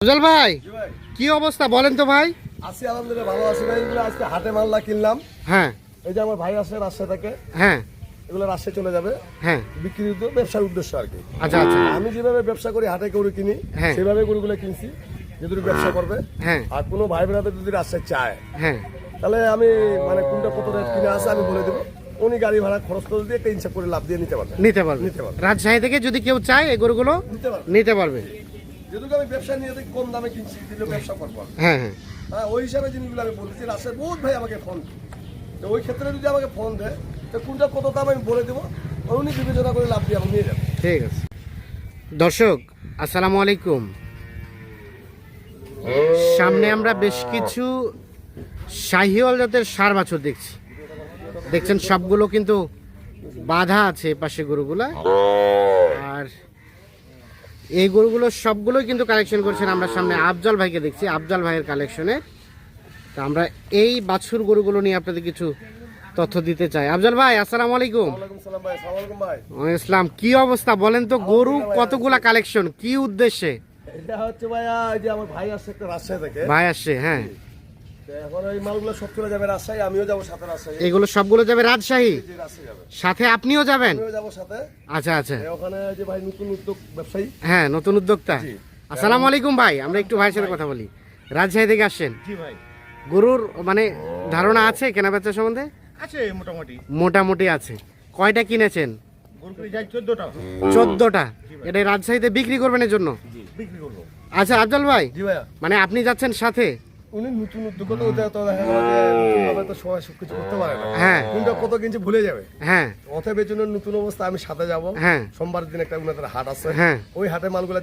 সুজল ভাই কি অবস্থা বলেন তো ভাই। আছি আলহামদুলিল্লাহ ভালো আছি ভাই। এগুলো আজকে হাটে মাল্লা কিনলাম। হ্যাঁ। এই যে আমার ভাই আসে রাজশাহী থেকে হ্যাঁ। এগুলো রাজশাহী চলে যাবে। হ্যাঁ। বিক্রির উদ্যোগ ব্যবসার উদ্দেশ্য আর কি। আচ্ছা আচ্ছা। আমি যেভাবে ব্যবসা করি হাটে গরু কিনি হ্যাঁ। সেভাবে গরুগুলো কিনছি যেহেতু ব্যবসা করবে। হ্যাঁ। আর কোনো ভাই বোনাদের যদি রাজশাহী চায় হ্যাঁ। তাহলে আমি মানে কোনটা কত রেট কিনে আছে আমি বলে দেবো। উনি গাড়ি ভাড়া খরচ করে দিয়ে একটা হিসাব করে লাভ দিয়ে নিতে পারবে। নিতে পারবে। নিতে পারবে। রাজশাহী থেকে যদি কেউ চায় এই গরুগুলো নিতে পারবে। নিতে পারবে। যেহেতু আমি ব্যবসা নিয়ে কম দামে কিনছি দিলে ব্যবসা করব আমি। হ্যাঁ হ্যাঁ। ওই হিসাবে জিনিসগুলো আমি বলতেছি রাজশাহী বহুত ভাই আমাকে ফোন তো ওই ক্ষেত্রে যদি আমাকে ফোন দেয় তো কোনটা কত দাম আমি বলে দেবো উনি বিবেচনা করে লাভ দিয়ে আমাকে নিয়ে যাবে। ঠিক আছে। দর্শক আসসালামু আলাইকুম। সামনে আমরা বেশ কিছু শাহিওয়াল জাতের সার বাছুর দেখছি। দেখছেন সবগুলো কিন্তু বাধা আছে পাশে গরুগুলা। আর এই গরুগুলো সবগুলোই কিন্তু কালেকশন করছেন আমরা সামনে আফজল ভাইকে দেখছি আফজল ভাইয়ের কালেকশনে তো আমরা এই বাছুর গরুগুলো নিয়ে আপনাদের কিছু তথ্য দিতে চাই। আফজল ভাই আসসালামু আলাইকুম। ইসলাম কি অবস্থা বলেন তো গরু কতগুলা কালেকশন কি উদ্দেশ্যে? এটা হচ্ছে ভাইয়া যে আমার ভাই আসছে একটা রাজশাহী থেকে। ভাই আসছে হ্যাঁ। এখন ওই মালগুলো সব চলে যাবে রাজশাহী আমিও যাব সাথে রাজশাহী। এগুলো সবগুলো যাবে রাজশাহী? সাথে আপনিও যাবেন? যাব সাথে। আচ্ছা আচ্ছা। ওখানে যে ভাই নতুন উদ্যোগ ব্যবসায়ী। হ্যাঁ নতুন উদ্যোক্তা। আসসালামু আলাইকুম ভাই আমরা একটু ভাইয়ের সাথে কথা বলি। রাজশাহী থেকে আসছেন? জি ভাই। গরুর মানে ধারণা আছে কেনা বেচা সম্বন্ধে? আছে মোটামুটি। মোটামুটি আছে। কয়টা কিনেছেন? চোদ্দটা। চোদ্দটা? এটা রাজশাহীতে বিক্রি করবেন এর জন্য? আচ্ছা আফজল ভাই মানে আপনি যাচ্ছেন সাথে? উনি নতুন উদ্যোগ তো ওদের তো দেখা গেল যে নতুনভাবে তো সবাই সবকিছু করতে পারে না। হ্যাঁ। কোনটা কত কিনছে ভুলে যাবে। হ্যাঁ। অতএব জন্য নতুন অবস্থা আমি সাথে যাব। হ্যাঁ। সোমবার দিন একটা উনাদের হাট আছে। হ্যাঁ। ওই হাটে মালগুলা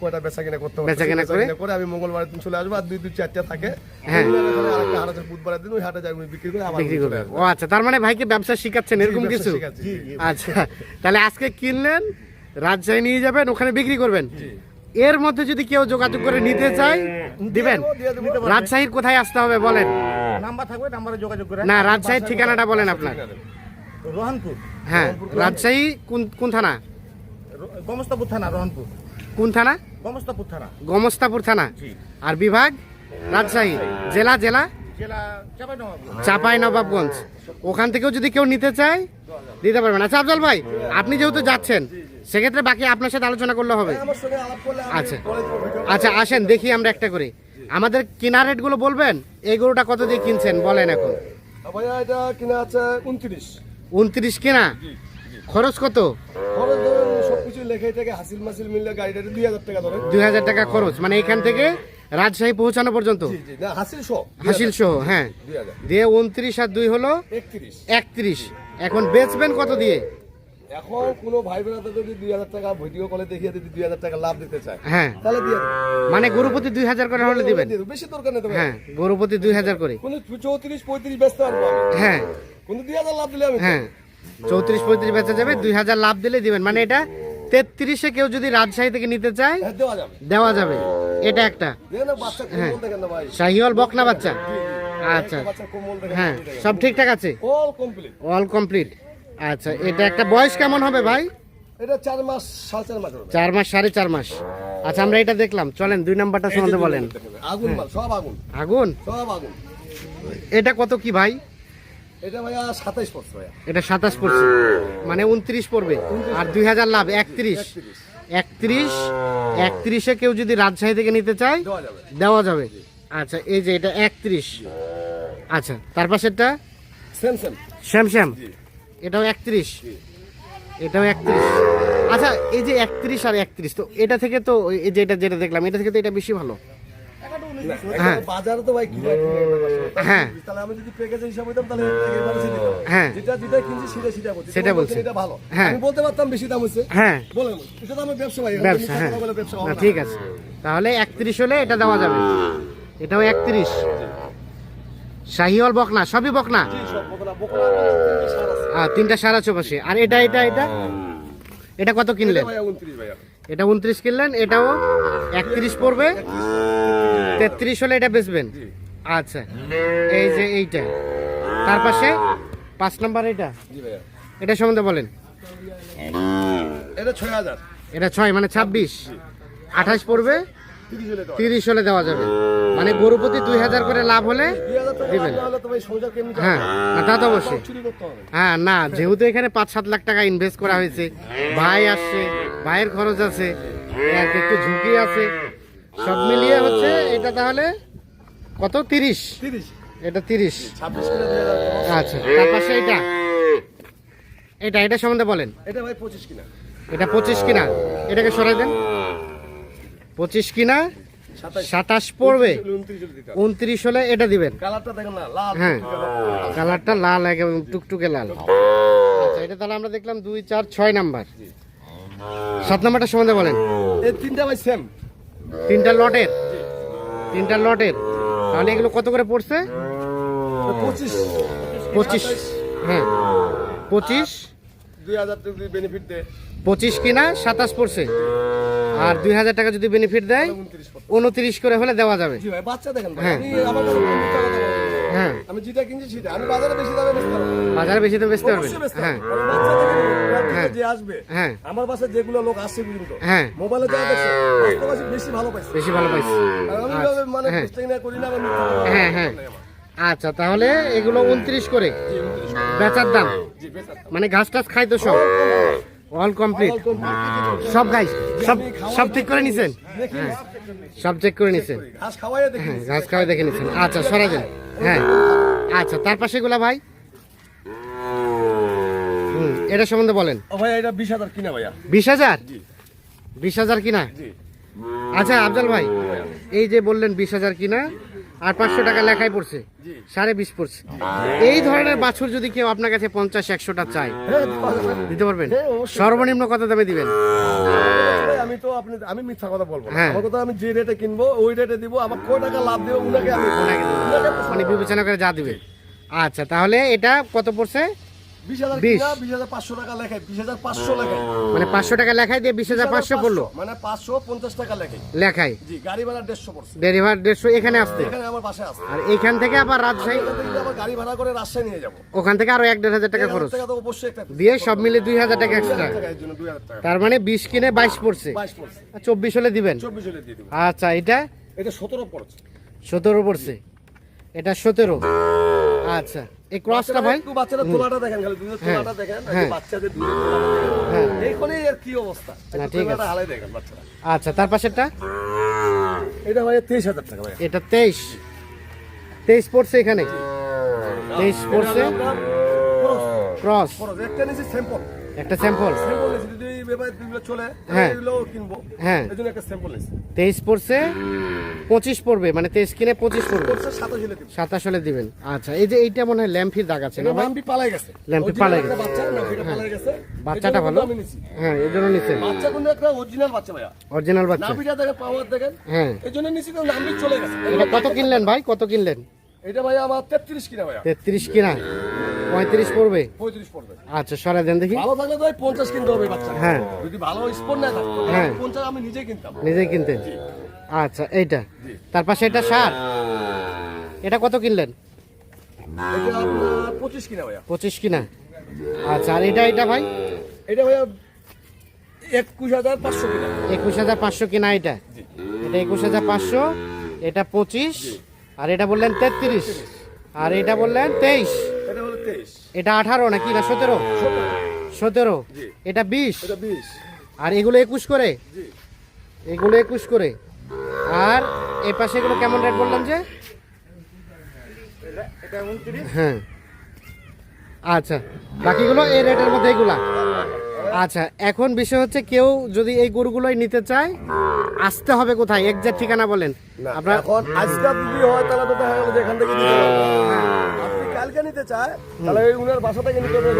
কয়টা বেচা কিনা করতে? করে? আমি মঙ্গলবার দিন চলে আসব আর দুই দুই চারটা থাকে। হ্যাঁ। ওইগুলোর আরেকটা হাট আছে বুধবারের দিন ওই হাটে যাই বিক্রি করে আবার বিক্রি চলে ও আচ্ছা তার মানে ভাইকে ব্যবসা শিখাচ্ছেন এরকম কিছু। আচ্ছা তাহলে আজকে কিনলেন রাজশাহী নিয়ে যাবেন ওখানে বিক্রি করবেন? এর মধ্যে যদি কেউ যোগাযোগ করে নিতে চায় দিবেন। রাজশাহীর কোথায় আসতে হবে বলেন? নাম্বার থাকবে নাম্বারে যোগাযোগ করে। না রাজশাহীর ঠিকানাটা বলেন আপনার। রোহানপুর। হ্যাঁ রাজশাহী কোন কোন থানা? গমস্তাপুর থানা রোহানপুর। কোন থানা? গমস্তাপুর থানা। গমস্তাপুর থানা। আর বিভাগ? রাজশাহী। জেলা জেলা? জেলা চাপাই নবাবগঞ্জ চাপাই নবাবগঞ্জ ওখান থেকেও যদি কেউ নিতে চায় দিতে পারবেন। আচ্ছা আফজল ভাই আপনি যেহেতু যাচ্ছেন সেক্ষেত্রে বাকি আপনার সাথে আলোচনা করলে হবে। আমার সঙ্গে আলাপ করলে আমি আচ্ছা। আচ্ছা আসেন দেখি আমরা একটা করে। আমাদের কেনা রেটগুলো বলবেন? এই গরুটা কত দিয়ে কিনছেন? বলেন এখন। এটা কিনা আছে উনত্রিশ। উনত্রিশ কেনা? খরচ কত? দুই হাজার টাকা খরচ। মানে এখান থেকে রাজশাহী পৌঁছানো পর্যন্ত? জি জি হাসিল সহ। হ্যাঁ। দিয়ে উনত্রিশ আর দুই হলো একত্রিশ। এখন বেচবেন কত দিয়ে? এখন কোনো ভাই যদি দুই হাজার টাকা ভিডিও কলে দেখিয়ে যদি দুই হাজার টাকা লাভ দিতে চায় হ্যাঁ। তাহলে দিয়ে মানে গরুপতি দুই হাজার করে হলে দিবেন। বেশি দরকার নেই হ্যাঁ গরুপতি দুই হাজার করে। কোনো চৌত্রিশ পঁয়ত্রিশ ব্যস্ত পারব হ্যাঁ। কোনো দুই হাজার লাভ দিলে আমি হ্যাঁ। চৌত্রিশ পঁয়ত্রিশ বেচা যাবে দুই হাজার লাভ দিলে দিবেন। মানে এটা তেত্রিশে কেউ যদি রাজশাহী থেকে নিতে চায় হ্যাঁ, দেওয়া যাবে। এটা একটা। ভাই। শাহিওয়াল বকনা বাচ্চা। আচ্ছা। হ্যাঁ সব ঠিকঠাক আছে? অল কমপ্লিট আচ্ছা এটা একটা বয়স কেমন হবে ভাই? এটা চার মাস সাড়ে চার মাস চার মাস সাড়ে চার মাস। আচ্ছা আমরা এটা দেখলাম। চলেন দুই নাম্বারটা সম্বন্ধে বলেন। আগুন সব আগুন। আগুন? সব আগুন। এটা কত কি ভাই? এটা ভাইয়া সাতাইশ পড়ছে ভাইয়া। এটা সাতাশ পড়ছে। মানে উনত্রিশ পড়বে। আর দুই হাজার লাভ একত্রিশ। একত্রিশ। একত্রিশে কেউ যদি রাজশাহী থেকে নিতে চায় দেওয়া যাবে। আচ্ছা এই যে এটা একত্রিশ। আচ্ছা তার পাশেরটা? Same same. শ্যাম শ্যাম এটাও একত্রিশ এটাও একত্রিশ আচ্ছা এই যে একত্রিশ আর একত্রিশ, তো এটা থেকে তো এই যে এটা যেটা দেখলাম, এটা থেকে তো এটা বেশি ভালো হ্যাঁ। বাজারে তো ভাই। হ্যাঁ। তাহলে আমি যদি তাহলে হ্যাঁ। যেটা বলছি সেটা বলছি। ভালো হ্যাঁ। বলতে পারতাম বেশি দাম হচ্ছে হ্যাঁ এটা তো হ্যাঁ। ঠিক আছে তাহলে একত্রিশ হলে এটা দেওয়া যাবে এটাও একত্রিশ শাহিওয়াল বকনা সবই বকনা? তিনটে সার আছে। আর তিনটা সার আছে পাশে আর এটা এটা এটা? এটা কত কিনলেন? এটা ভাইয়া 29 ভাইয়া। এটা উনত্রিশ কিনলেন এটাও একত্রিশ পড়বে? তেত্রিশ হলে এটা বেচবেন? আচ্ছা। এই যে এইটা। তার পাশে পাঁচ নাম্বার এটা? এটা সম্বন্ধে বলেন। এটা 6000 এটা ছয় মানে ছাব্বিশ। আঠাশ পড়বে? তিরিশ হলে দেওয়া যাবে। মানে গরু প্রতি দুই হাজার করে লাভ হলে দিবেন। হ্যাঁ তা তো অবশ্যই। হ্যাঁ না যেহেতু এখানে পাঁচ সাত লাখ টাকা ইনভেস্ট করা হয়েছে ভাই আসছে ভাইয়ের খরচ আছে একটু ঝুঁকি আছে সব মিলিয়ে হচ্ছে এটা তাহলে কত? তিরিশ। এটা তিরিশ। আচ্ছা তার পাশে এটা। এটা এটা সম্বন্ধে বলেন। এটা ভাই পঁচিশ কিনা। এটা পঁচিশ কিনা। এটাকে সরাই দেন। পঁচিশ কিনা? সাতাশ। পড়বে? উনত্রিশ হলে এটা দিবেন। হ্যাঁ। কালারটা লাল একদম টুকটুকে লাল। আচ্ছা এটা তাহলে আমরা দেখলাম দুই চার ছয় নাম্বার। সাত নাম্বারটা সম্বন্ধে বলেন। এই তিনটা ভাই সেম তিনটা লটের? তিনটা লটের। তাহলে এগুলো কত করে পড়ছে? পঁচিশ। পঁচিশ। হ্যাঁ। পঁচিশ। দুই হাজার বেনিফিট দেয়। পঁচিশ কিনা সাতাশ পড়ছে? আর দুই হাজার টাকা যদি বেনিফিট দেয় উনত্রিশ করে হলে দেওয়া যাবে। বাচ্চা দেখেন হ্যাঁ। হ্যাঁ। আমি যেটা কিনছি সেটা। আমি বাজারে বেশি দামে বেচতে পারব। বাজারে বেশি বেচতে পারবেন হ্যাঁ। হ্যাঁ। যে আসবে হ্যাঁ। আমার বাসায় যেগুলো লোক আসছে পর্যন্ত হ্যাঁ। মোবাইলে যা দেখছে বাস্তবাসী বেশি ভালো পাইছে। বেশি ভালো পাইছি। আমি আচ্ছা, মানে হ্যাঁ। না করি না আমি হ্যাঁ, হ্যাঁ। আচ্ছা তাহলে এগুলো উনত্রিশ করে বেচার দাম। দাম। মানে ঘাস টাস খাই তো সব অল কমপ্লিট সব গাই সব সব ঠিক করে নিছেন? হ্যাঁ সব চেক করে নিছেন? ঘাস খাওয়াইয়া দেখি। হ্যাঁ দেখে নিছেন। আচ্ছা সরাই দেন। হ্যাঁ। আচ্ছা তার পাশে গুলা ভাই? হুম এটা সম্বন্ধে বলেন। ভাই এটা বিশ হাজার কিনা ভাইয়া? বিশ হাজার? বিশ হাজার কিনা? জি। আচ্ছা আফজাল ভাই এই যে বললেন বিশ হাজার কিনা আর পাঁচশো টাকা লেখায় পড়ছে। সাড়ে বিশ পড়ছে। এই ধরনের বাছুর যদি কেউ আপনার কাছে পঞ্চাশ একশোটা চায় হ্যাঁ দিতে পারবেন। দিতে পারবেন? হ্যাঁ। সর্বনিম্ন কত দামে দিবেন? আমি তো আপনি আমি মিথ্যা কথা বলব হ্যাঁ। আমার কথা আমি যে রেটে কিনবো ওই রেটে দিব আমার কয় টাকা লাভ দেবো উনাকে আমি মানে বিবেচনা করে যা দিবেন আচ্ছা তাহলে এটা কত পড়ছে? মানে পাঁচশো টাকা লেখায় দিয়ে বিশ হাজার পাঁচশো পড়ল? মানে পাঁচশো পঞ্চাশ টাকা লেখায়। লেখায়? গাড়ি ভাড়া দেড়শো দেড়শো এখানে আসতে? এখানে আমার বাসায় আর এখান থেকে আবার রাজশাহী? আবার গাড়ি ভাড়া করে রাজশাহী নিয়ে যাব। ওখান থেকে আরও এক দেড় হাজার টাকা খরচ। দিয়ে সব মিলে দুই হাজার টাকা এক্সট্রা তার মানে বিশ কিনে বাইশ পড়ছে। চব্বিশ হলে দিবেন? আচ্ছা এটা? এটা সতেরো পড়ছে। সতেরো পড়ছে। এটা সতেরো। আচ্ছা এই ক্রসটা ভাই? একটু বাচ্চাদের তোলাটা দেখেন খালি দুধের হ্যাঁ, তোলাটা দেখেন হ্যাঁ। বাচ্চাদের দুধের তোলাটা। হ্যাঁ এইখানেই এর কি অবস্থা? না, ঠিক তোলাটা আছে। হালাই দেখেন বাচ্চারা। আচ্ছা তার পাশেরটা? এটা ভাই তেইশ হাজার টাকা ভাই। এটা তেইশ। তেইশ পড়ছে এখানে। তেইশ পড়ছে। ক্রস একটা নিচে স্যাম্পল একটা স্যাম্পল স্যাম্পল নিচে যদি এই ব্যাপারে দুগুলো চলে হ্যাঁ। এগুলো কিনবো। হ্যাঁ। এই একটা স্যাম্পল নিচে তেইশ পড়ছে পঁচিশ পড়বে মানে তেইশ কিনে পঁচিশ পড়বে। পড়ছে সাতাশ হলে দিব সাতাশ হলে দিবেন। আচ্ছা এই যে এইটা মনে হয় ল্যাম্পির দাগ আছে না এটা পালাই গেছে। ল্যাম্পি পালাই গেছে। বাচ্চা নামটিটা পালাই গেছে। বাচ্চাটা ভালো? হ্যাঁ এই জন্য নিচ্ছেন বাচ্চা কিন্তু একটা অরিজিনাল বাচ্চা ভাইয়া। অরিজিনাল বাচ্চা। নাভিটা দেখেন পাওয়ার দেখেন। হ্যাঁ। এই জন্য নিচে তো নামটি চলে গেছে। এটা কত কিনলেন ভাই? কত কিনলেন? এটা ভাইয়া আমার তেত্রিশ কিনা ভাইয়া। তেত্রিশ কিনা? পঁয়ত্রিশ পড়বে? পঁয়ত্রিশ পড়বে। আচ্ছা সরাই দেন দেখি। ভালো থাকলে তো পঞ্চাশ কিনতে হবে বাচ্চা হ্যাঁ। যদি ভালো স্পোর্ট না থাকতো হ্যাঁ। পঞ্চাশ আমি নিজে কিনতাম নিজেই কিনতেন আচ্ছা এইটা। তার পাশে এটা সার। এটা কত কিনলেন? এটা আপনার পঁচিশ কিনা ভাইয়া? পঁচিশ কিনা? আচ্ছা আর এটা এটা ভাই? এটা ভাইয়া একুশ হাজার পাঁচশো কিনা। একুশ হাজার পাঁচশো কিনা এটা? এটা একুশ হাজার পাঁচশো এটা পঁচিশ আর এটা বললেন তেত্রিশ আর এটা বললেন তেইশ। এটা আঠারো নাকি না সতেরো? সতেরো। সতেরো এটা বিশ। আর এগুলো একুশ করে? এগুলো একুশ করে। আর এই পাশে এগুলো কেমন রেট বললাম যে? হ্যাঁ। আচ্ছা বাকিগুলো এই রেটের মধ্যে এগুলা। আচ্ছা এখন বিষয় হচ্ছে কেউ যদি এই গরুগুলোই নিতে চায় আসতে হবে কোথায়? একজ্যাক্ট ঠিকানা বলেন। আপনার এখন আজকাল যদি হয় তাহলে তো দেখা গেলো যে এখান থেকে কালকে নিতে চায় তাহলে উনার বাসা থেকে নিতে হবে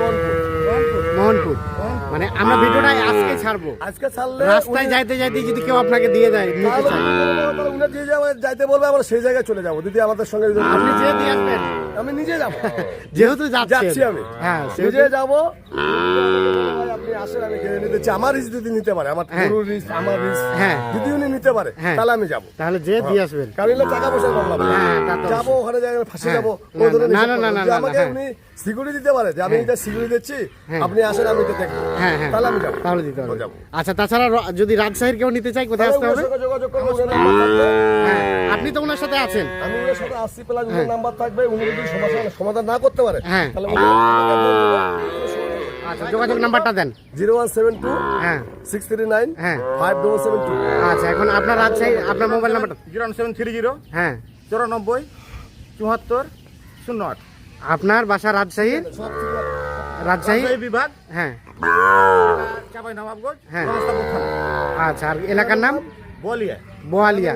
মোহনপুর। মানে আমরা ভিডিওটা আজকে ছাড়বো। আজকে ছাড়লে রাস্তায় যাইতে যাইতে যদি কেউ আপনাকে দিয়ে দেয় নিতে চায়। যে যাইতে বলবে আমরা সেই জায়গায় চলে যাব। দিদি আমাদের সঙ্গে আপনি যে দিয়ে আসবেন। আমি নিজে যাব। যেহেতু যাচ্ছি আমি। হ্যাঁ নিজে যাব। আপনি আসেন আমি কিনে নিতে চাই। আমার রিস্ক যদি নিতে পারে আমার হ্যাঁ। গরুর আমার হ্যাঁ। যদি উনি নিতে পারে হ্যাঁ। তাহলে আমি যাব। তাহলে যে দিয়ে আসবেন। কারণ টাকা পয়সা কম লাগবে তা তো যাব ওখানে যাই ফাঁসে। যাব। না, না, না, না, আমাকে। উনি সিকিউরিটি দিতে পারে। যে আমি এটা সিকিউরিটি দিচ্ছি হ্যাঁ। আপনি আসেন আমি এটা দেখব। হ্যাঁ হ্যাঁ। তাহলে আমি যাব। তাহলে দিতে হবে। যাব। আচ্ছা তাছাড়া র- যদি রাজশাহীর কেউ নিতে চাই কোথায় আসতে হবে? যোগাযোগ করব। হ্যাঁ। আপনি তো ওনার সাথে আছেন। আমি ওনার সাথে আসছি প্লাস ওনার নাম্বার থাকবে উনি যদি সমাধান সমাধান না করতে পারে হ্যাঁ। তাহলে আচ্ছা যোগাযোগ নাম্বারটা দেন। জিরো ওয়ান সেভেন টু হ্যাঁ। সিক্স থ্রি নাইন হ্যাঁ। Five double seven two. আচ্ছা এখন আপনার রাজশাহী আপনার মোবাইল নাম্বারটা zero one seven three zero হ্যাঁ। চুরানব্বই চুয়াত্তর শূন্য আট। আপনার বাসা রাজশাহী? রাজশাহী? বিভাগ। হ্যাঁ। হ্যাঁ। আচ্ছা আর এলাকার নাম? বলিয়া। বোয়ালিয়া।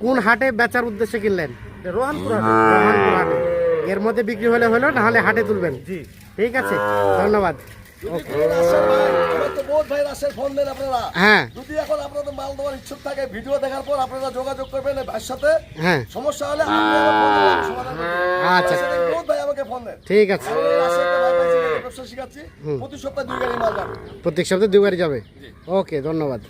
কোন হাটে বেচার উদ্দেশ্যে কিনলেন? এটা রোহানপুর হাটে। এর মধ্যে বিক্রি হলে হলো না হলে হাটে তুলবেন? ঠিক আছে ধন্যবাদ। যদি বহুত ভাই ফোন দেন আপনারা। হ্যাঁ। যদি এখন আপনাদের মাল দেওয়ার ইচ্ছুক থাকে ভিডিও দেখার পর আপনারা যোগাযোগ করবেন এই ভাইয়ের সাথে। হ্যাঁ। সমস্যা হলে। আচ্ছা। বহুত ভাই আমাকে ফোন দেন ঠিক আছে। ব্যবসা শিখাচ্ছি। প্রতি সপ্তাহে দুই গাড়ি মাল যাবে। প্রত্যেক সপ্তাহে দুবারই যাবে? ওকে ধন্যবাদ।